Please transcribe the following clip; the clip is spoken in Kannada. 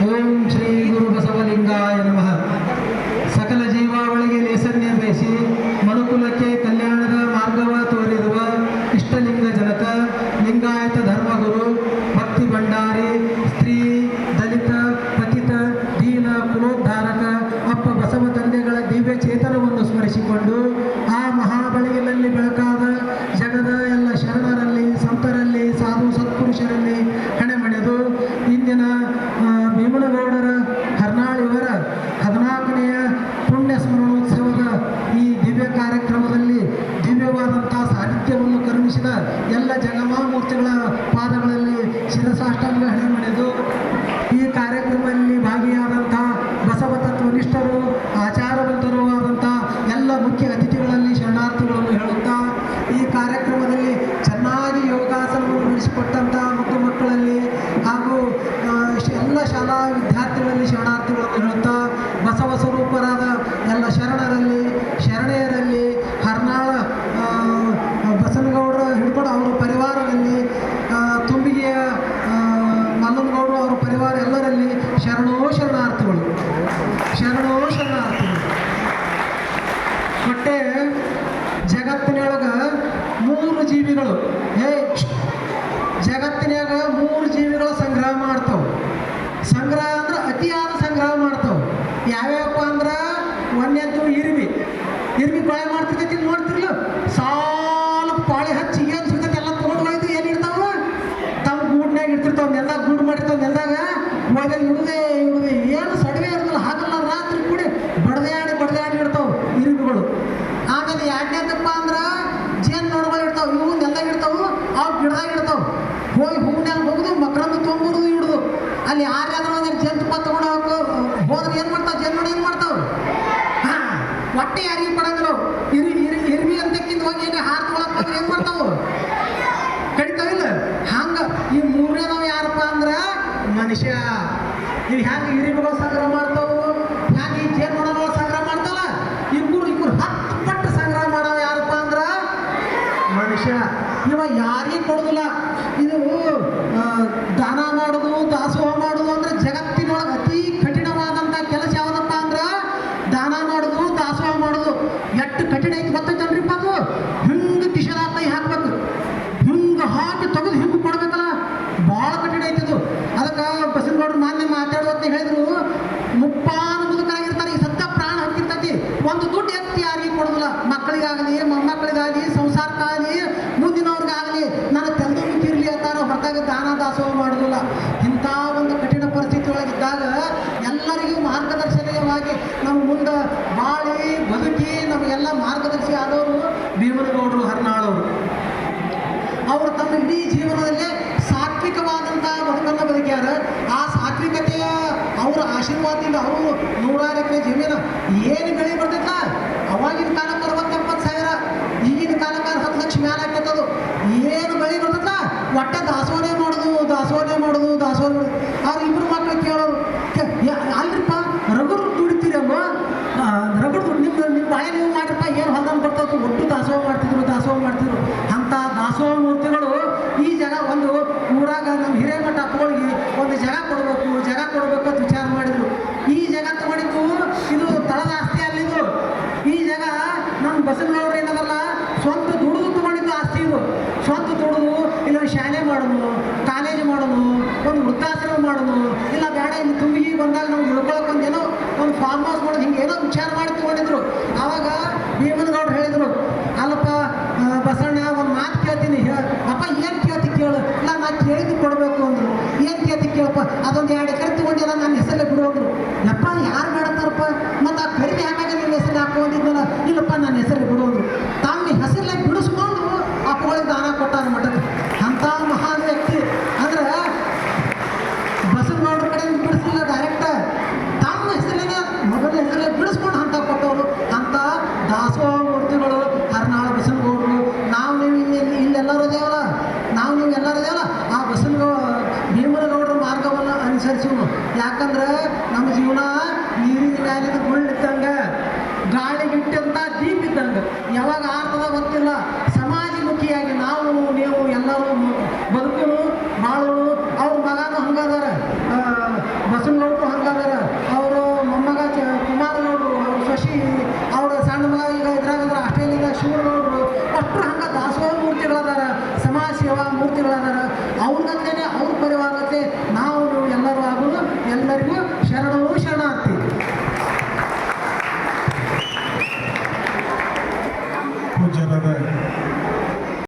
Om Shri Guru. ಎಲ್ಲ ಜಗಮಾಮೂರ್ತಿಗಳ ಪಾದಗಳಲ್ಲಿ ಶಿರಸಾಷ್ಟಾಂಗ ಹಣೆಮಣೆದು ಈ ಕಾರ್ಯಕ್ರಮದಲ್ಲಿ ಭಾಗಿಯಾದಂಥ ಬಸವ ತತ್ವನಿಷ್ಠರು ಆಚಾರವಂತರು ಆದಂಥ ಎಲ್ಲ ಮುಖ್ಯ ಅತಿಥಿಗಳಲ್ಲಿ ಶರಣಾರ್ಥಿಗಳನ್ನು ಹೇಳುತ್ತಾ, ಈ ಕಾರ್ಯಕ್ರಮದಲ್ಲಿ ಚೆನ್ನಾಗಿ ಯೋಗಾಸನವನ್ನು ನಡೆಸಿಕೊಟ್ಟಂಥ ಮುದ್ದು ಮಕ್ಕಳಲ್ಲಿ ಹಾಗೂ ಎಲ್ಲ ಶಾಲಾ ವಿದ್ಯಾರ್ಥಿಗಳಲ್ಲಿ ಶರಣಾರ್ಥಿಗಳನ್ನು ಹೇಳುತ್ತಾ, ಬಸವ ಸ್ವರೂಪರಾದ ಎಲ್ಲ ಹಿಡ್ಕೊಂಡು ಅವರ ಪರಿವಾರದಲ್ಲಿ ತುಂಬಿಗೆಯ ಮಲ್ಲನಗೌಡರು ಅವರ ಪರಿವಾರ ಎಲ್ಲರಲ್ಲಿ ಶರಣೋ ಶರಣಾರ್ಥಿಗಳು ಶರಣೋ ಶರಣಾರ್ಥಿಗಳು ಮತ್ತೆ ಜಗತ್ತಿನೊಳಗ ಮೂರು ಜೀವಿಗಳು. ಏ ಜಗತ್ತಿನಾಗ ಮೂರು ಜೀವಿಗಳು ಎರಡನೇದಪ್ಪ ಅಂದ್ರೆ ಜೇನು ನೊಣಗಳು ಇರ್ತಾವೆ ಇವು ನೆಲ್ದಾಗ ಇರ್ತಾವು ಅವು ಗಿಡದಾಗ ಇರ್ತಾವ ಹೋಗಿ ಹೂನ್ಯಾಗ ಹೋಗುದು ಮಕ್ಕಳನ್ನು ತುಂಬುದು ಇಡುದು. ಅಲ್ಲಿ ಯಾರ್ಯಾದ್ರೂ ಒಂದು ಜಂತುಪ್ಪ ತಗೊಂಡು ಹೋದ್ರೆ ಏನು ಮಾಡ್ತಾವ? ಜೇನು ನೋಡಿ ಏನು ಮಾಡ್ತಾವ? ಹಾಂ, ಹೊಟ್ಟೆ ಯಾರಿಗೂ ಕೊಡಂಗಿಲ್ಲ. ಇರಿ ಇರಿ ಇರಿ ಇರ್ವಿ ಅಂತಕ್ಕಿಂತ ಹೋಗಿ ಏನು ಹಾರ್ಕೊಳಕ್ ಹೋದ್ರೆ ಏನು ಮಾಡ್ತಾವು? ಕಡಿತಾವಿಲ್ಲ ಹಂಗ, ಈ ಮೂರನೇದವ ಯಾರಪ್ಪ ಅಂದ್ರ ಮನುಷ್ಯ. ಇಲ್ಲಿ ಹ್ಯಾಂಗ ಹಿರಿಗಳು ಸಂಗ್ರಹ ಮಾಡ್ತಾವು ಹ್ಯಾಂಗ ಈ ಜೇನುನೊಣಗಳು ಸಂಗ್ರಹ ಮಾಡ್ತಾವಲ್ಲ ಇಬ್ಬರು ಇಬ್ಬರು ಹತ್ತು ಪಟ್ಟು ಸಂಗ್ರಹ ಮಾಡವ ಯಾರಪ್ಪ ಅಂದ್ರ ಮನುಷ್ಯ ಇವ ಯಾರಿಗೂ ಕೊಡುದಿಲ್ಲ ಇದು ದಾನ ಮಾಡೋದು, ದಾಸೋಹ ಮಾಡೋದು ಅಂದ್ರೆ ಜಗತ್ತಿನೊಳಗೆ ಅತಿ ಕಠಿಣವಾದಂಥ ಕೆಲಸ ಯಾವುದಪ್ಪ ಅಂದ್ರ ದಾನ ಮಾಡೋದು, ದಾಸೋಹ ಮಾಡೋದು. ಎಷ್ಟು ಕಠಿಣ ಐತಿ ಗೊತ್ತೈತನ್ರಿಪ್ಪ ಅದು? ಹಿಂಗೆ ಕಿಶದ ಕೈ ಹಾಕ್ಬೇಕು. ಹಿಂಗೆ ಹಾಕಿ ತೆಗೆದು ಹಿಂಗೆ ಕೊಡ್ಬೇಕಲ್ಲ. ಭಾಳ ಕಠಿಣ ಐತಿ ಅದು. ಅದಕ್ಕೆ ಬಸವನಗೌಡರು ಮಾನ್ಯ ಮಾತಾಡುವಂತ ಹೇಳಿದ್ರು, ಮುಪ್ಪಾನು ಮುದುಕರಾಗಿರ್ತಾರೆ, ಈ ಸತ್ಯ ಪ್ರಾಣ ಹತ್ತಿರ್ತೈತಿ ಒಂದು ದುಡ್ಡು ಎತ್ತಿ ಯಾರಿಗೆ ಕೊಡೋದಿಲ್ಲ. ಮಕ್ಕಳಿಗಾಗಲಿ, ಮೊಮ್ಮಕ್ಕಳಿಗಾಗಲಿ, ಸಂಸಾರಕ್ಕಾಗಲಿ ಮಾರ್ಗದರ್ಶನವಾಗಿ ನಮ್ಮ ಮುಂದೆ ಬಾಳಿ, ಬದುಕಿ ನಮಗೆಲ್ಲ ಮಾರ್ಗದರ್ಶಿ ಆದವರು ಭೀಮನಗೌಡರು, ಹರ್ನಾಳವರು. ಅವರು ತಮ್ಮ ಇಡೀ ಜೀವನದಲ್ಲೇ ಸಾತ್ವಿಕವಾದಂಥ ಬದುಕನ್ನು ಬದುಕ್ಯಾರ. ಆ ಸಾತ್ವಿಕತೆಯ ಅವರ ಆಶೀರ್ವಾದದಿಂದ ಅವರು ನೂರಾರು ಎಕರೆ ಜಮೀನು ಏನು ಬೆಳೆ ಬರ್ತೈತ ಅವಾಗಿನ ಕಾಲಕ್ಕೆ ಅರವತ್ತೆಪ್ಪತ್ತು ಸಾವಿರ, ಈಗಿನ ಕಾಲಕ್ಕೆ ಹತ್ತು ಲಕ್ಷ ಮ್ಯಾಲ ಆಗ್ತೈತದು ಏನು ಬೆಳೆ ಬರ್ತೈತ ಒಟ್ಟೆ ದಾಸೋಹನೆ ಮಾಡೋದು ದಾಸೋಹನೆ ಮಾಡೋದು ದಾಸೋಹ ಮಾಡೋದು ಅವ್ರ ಇಬ್ಬರು ಮಕ್ಕಳು ಕೇಳೋರು ಕೆ- ಯಾ- ಅಲ್ರಿಪ್ಪ ರಗುರು ದುಡಿತೀರಲ್ವ ರಗುಡು ನಿಮ್ಮ ನಿಮ್ಮ ಬಾಳೆ ನೀವು ಮಾಡಿರಪ್ಪ ಏನು ಹೊಲ್ದಂಗೆ ಬರ್ತದೆ ಒಟ್ಟು ದಾಸೋಹ ಮಾಡ್ತಿದ್ರು ದಾಸೋಹ ಮಾಡ್ತಿದ್ರು ದಾಸೋಹ ಮೂರ್ತಿಗಳು ಈ ಜನ ಒಂದು ಊರಾಗ ನಮ್ಮ ಹಿರೇಮಠ ಹೋಳಿಗೆ ಒಂದು ಜಾಗ ಕೊಡಬೇಕು ಜಾಗ ಕೊಡಬೇಕು ಅಂತ ವಿಚಾರ ಮಾಡಿದ್ರು. ಈ ಜಾಗ ತಗೊಂಡಿದ್ದು ಇದು ತಳದ ಆಸ್ತಿ ಅಲ್ಲಿದು ಈ ಜಾಗ ನಮ್ಮ ಬಸವನವ್ರು ಏನದಲ್ಲ, ಸ್ವಂತ ದುಡಿದು ತಗೊಂಡಿದ್ದು ಆಸ್ತಿ ಇದು. ಸ್ವಂತ ದುಡಿದು ಇಲ್ಲೊಂದು ಶಾಲೆ ಮಾಡೋದು, ಕಾಲೇಜ್ ಮಾಡೋದು, ಒಂದು ವೃದ್ಧಾಶ್ರಮ ಮಾಡೋದು, ಇಲ್ಲ ಬೇಡ, ಇಲ್ಲಿ ತುಂಬಿಗೆ ಬಂದಾಗ ನಾವು ಉಳ್ಕೊಳಕ್ಕೆ ಒಂದು ಏನೋ ಒಂದು ಫಾರ್ಮ್ ಹೌಸ್ ಮಾಡೋದು ಹಿಂಗೆ ಏನೋ ವಿಚಾರ ಮಾಡಿ ತಗೊಂಡಿದ್ರು. ಆವಾಗ ಭೀಮನಗೌಡರು ಹೇಳಿದರು ಅಲ್ಲಪ್ಪ ಆ, ಬಸಣ್ಣ ಒಂದು ಮಾತು ಕೇಳ್ತೀನಿ ಹೇಳ ಅಪ್ಪ ಏನು ಕೇಳ್ತಿ ಕೇಳು ಹೇಳಿದ್ದು ಕೊಡಬೇಕು ಅಂದರು. ಏನು ಕೇಳ್ತಿ ಕೇಳಪ್ಪ? ಅದೊಂದು ಎರಡು ಎಕರೆ ತಗೊಂಡಿಲ್ಲ ನನ್ನ ಹೆಸರಲ್ಲೇ ಬಿಡೋದ್ರು ಯಪ್ಪ, ಯಾರು ಮಾಡತ್ತಾರಪ್ಪ ಮತ್ತು ಆ ಖರೀದಿ ಆಮ್ಯಾಗ ನಿನ್ನ ಹೆಸರು ಹಾಕೊಂಡಿದ್ದಲ್ಲ ಇಲ್ಲಪ್ಪ, ನನ್ನ ಹೆಸರಲ್ಲಿ ಬಿಡೋದ್ರು ತಮ್ಮ ಹೆಸರಲ್ಲೇ ಬಿಡಿಸ್ಕೊಂಡು ಆ ಕೋಳಿಗೆ ದಾನ ಕೊಟ್ಟಾರ ಮಠಕ್ಕೆ. ಅಂಥ ಮಹಾನ್ ವ್ಯಕ್ತಿ. ಅಂದ್ರೆ ಬಸವನಗೌಡ್ರ ಕಡೆ ಬಿಡಿಸಿಲ್ಲ ಡೈರೆಕ್ಟ್ ತಮ್ಮ ಹೆಸರಲ್ಲೇ ಮೊದಲ ಹೆಸರಲ್ಲೇ ಬಿಡಿಸ್ಕೊಂಡು ಅಂತ ಕೊಟ್ಟವರು. ಅಂತ ದಾಸೋಹ ಮೂರ್ತಿಗಳು ಹರ್ನಾಳ ಬಸವನಗೌಡರು ನಾವು ನೀವು ಇಲ್ಲಿ ಇಲ್ಲೆಲ್ಲರೂ ಇದೇವಲ್ಲ ನಾವು ನೀವು ಎಲ್ಲರೂ ಇದೇವಲ್ಲ ಆ ಬಸವನಗೌ ಭೀಮನಗೌಡರ ಮಾರ್ಗವನ್ನು ಅನುಸರಿಸುವನು ಯಾಕಂದ್ರೆ ನಮ್ಮ ಜೀವನ ನೀರಿನ ಮ್ಯಾಲಿನ ಗುಳ್ಳಿದ್ದಂಗ ಗಾಳಿ ಬಿಟ್ಟಂತ ದೀಪ್ ಇದ್ದಂಗೆ. ಯಾವಾಗ ಆರ್ತದ ಗೊತ್ತಿಲ್ಲ. ಸಮಾಜಮುಖಿಯಾಗಿ